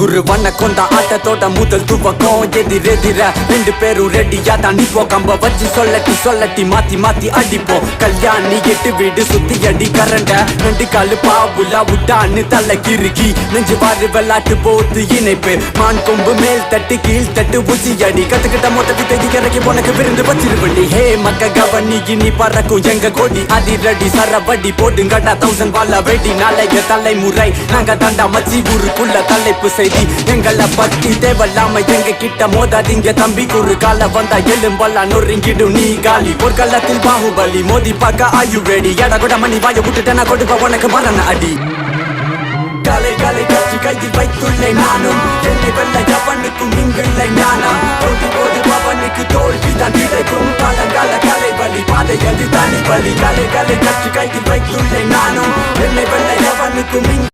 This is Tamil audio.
குரு வண்ண கொண்ட ஆட்டத்தோட முதல் துவக்கம். எதிர் எதிர ரெண்டு பேரும் ரெடியா தான் நிப்போ கம்ப வச்சு சொல்லட்டி சொல்லட்டி மாத்தி மாத்தி அடிப்போம். கல்யாணி எட்டு வீடு சுத்தி அடி கரண்ட. ரெண்டு காலு பாவுலா விட்டான்னு தள்ள கிறுக்கி. நெஞ்சு வாரு விளாட்டு போத்து இணைப்பு. மான் கொம்பு மேல் தட்டு கீழ் தட்டு ஊசி அடி. கத்துக்கிட்ட மொத்த வித்தை இறக்கி உனக்கு விருந்து வச்சிருவண்டி. ஹே மக்க கவனி இனி பறக்கும் எங்க கொடி. அதிரடி சரவடி போடுங்கடா தௌசண்ட் வாழ வெடி நாளைக்கு தலைமுறை நாங்க தண்டா மச்சி ஊருக்கு ஊருக்குள்ள தலைப்பு செய்தி. எங்களை பத்தி தேவையில்லாம எங்க கிட்ட மோதாதீங்க தம்பி. குறு கால வந்தா எலும்பெல்லாம் நொறுங்கிடும் நீ காலி. ஒரு பொற்காலத்தில் பாகுபலி மோதி பார்க்க ஆயு வேடி எட கூட மணி வாய விட்டுட்டு கொடுப்ப உனக்கு மரண அடி. கலை கலை கட்சி கையில் வைத்துள்ளே நானும். என்னை வெள்ள எவனுக்கும் இங்கில்லை ஞானம். போது போது பவனுக்கு தோல்விதான் கிடைக்கும். காலங்கால கலை வலி பாதை அது தனி வலி. கலை கலை கட்சி கையில் வைத்துள்ளே நானும்.